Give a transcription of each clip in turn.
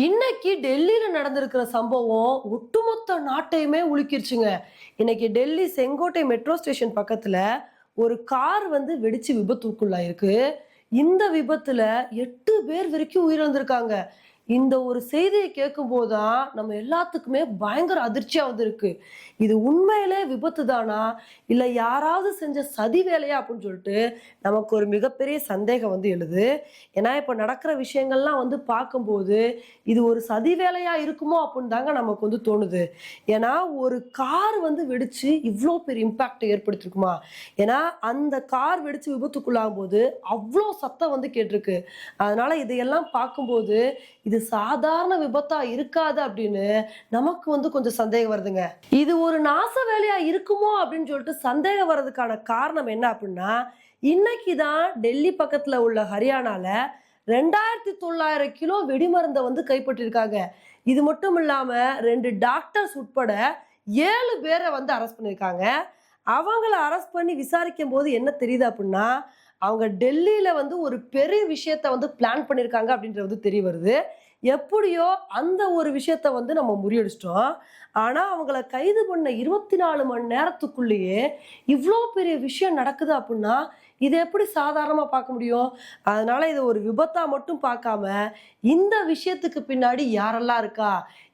இன்னைக்கு டெல்லியில நடந்திருக்கிற சம்பவம் ஒட்டுமொத்த நாட்டையுமே உலுக்கிருச்சுங்க. இன்னைக்கு டெல்லி செங்கோட்டை மெட்ரோ ஸ்டேஷன் பக்கத்துல ஒரு கார் வந்து வெடிச்சு விபத்துக்குள்ளாயிருக்கு. இந்த விபத்துல எட்டு பேர் வரைக்கும் உயிரிழந்திருக்காங்க. இந்த ஒரு செய்தியை கேட்கும் போதுதான் நம்ம எல்லாத்துக்குமே பயங்கர அதிர்ச்சியா வந்திருக்கு. இது உண்மையிலே விபத்து தானா? இல்ல யாராவது செஞ்ச சதி வேலையா அப்படின்னு சொல்லிட்டு நமக்கு ஒரு மிகப்பெரிய சந்தேகம் வந்து எழுது. ஏன்னா இப்போ நடக்கிற விஷயங்கள்லாம் வந்து பார்க்கும்போது இது ஒரு சதி வேலையா இருக்குமோ அப்படின்னு தாங்க நமக்கு வந்து தோணுது. ஏன்னா ஒரு கார் வந்து வெடிச்சு இவ்வளோ பெரிய இம்பாக்ட் ஏற்படுத்திருக்குமா? ஏன்னா அந்த கார் வெடிச்சு விபத்துக்குள்ளாகும் போது அவ்வளோ சத்தம் வந்து கேட்டிருக்கு. அதனால இதையெல்லாம் பார்க்கும்போது இது சாதாரண விபத்தா இருக்காது அப்படின்னு நமக்கு வந்து கொஞ்சம் சந்தேகம் வருதுங்க. இது ஒரு நாச வேலையா இருக்குமோ அப்படின்னு சொல்லிட்டு சந்தேகம் வர்றதுக்கான காரணம் என்ன அப்படின்னா இன்னைக்கு தான் டெல்லி பக்கத்துல உள்ள ஹரியானால ரெண்டாயிரத்தி தொள்ளாயிரம் கிலோ வெடிமருந்தை வந்து கைப்பற்றிருக்காங்க. இது மட்டும் இல்லாம ரெண்டு டாக்டர்ஸ் உட்பட ஏழு பேரை வந்து அரெஸ்ட் பண்ணியிருக்காங்க அவங்கள அரெஸ்ட் பண்ணி விசாரிக்கும் போது என்ன தெரியுது அப்படின்னா அவங்க டெல்லியில் வந்து ஒரு பெரிய விஷயத்த வந்து பிளான் பண்ணியிருக்காங்க அப்படின்றது வந்து தெரிய வருது. எப்படியோ அந்த ஒரு விஷயத்த வந்து நம்ம முறியடிச்சிட்டோம். ஆனால் அவங்கள கைது பண்ண இருபத்தி நாலு மணி நேரத்துக்குள்ளேயே இவ்வளோ பெரிய விஷயம் நடக்குது அப்படின்னா இதை எப்படி சாதாரணமாக பார்க்க முடியும்? அதனால் இதை ஒரு விபத்தாக மட்டும் பார்க்காம இந்த விஷயத்துக்கு பின்னாடி யாரெல்லாம் இருக்கா?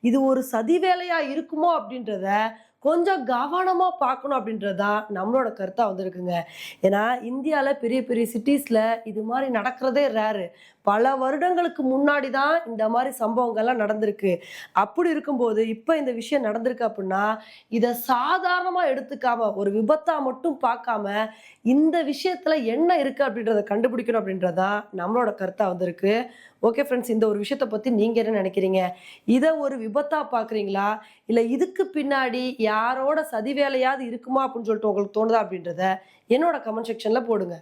இது ஒரு சதி வேலையாக இருக்குமோ அப்படின்றத கொஞ்சம் கவனமாக பார்க்கணும் அப்படின்றதா நம்மளோட கருத்தாக வந்திருக்குங்க. ஏன்னா இந்தியாவில் பெரிய பெரிய சிட்டிஸில் இது மாதிரி நடக்கிறதே ரேரு பல வருடங்களுக்கு முன்னாடி தான் இந்த மாதிரி சம்பவங்கள்லாம் நடந்திருக்கு. அப்படி இருக்கும்போது இப்போ இந்த விஷயம் நடந்திருக்கு அப்படின்னா இதை சாதாரணமாக எடுத்துக்காம ஒரு விபத்தாக மட்டும் பார்க்காம இந்த விஷயத்தில் என்ன இருக்குது அப்படின்றத கண்டுபிடிக்கணும் அப்படின்றதா நம்மளோட கருத்தாக வந்திருக்கு. ஓகே ஃப்ரெண்ட்ஸ் இந்த ஒரு விஷயத்தை பற்றி நீங்கள் என்ன நினைக்கிறீங்க? இதை ஒரு விபத்தாக பார்க்குறீங்களா? இல்லை இதுக்கு பின்னாடி யாரோட சதி வேலையாவது இருக்குமா அப்படின்னு சொல்லிட்டு உங்களுக்கு தோணுதா அப்படின்றத என்னோட கமெண்ட் செக்ஷனில் போடுங்க.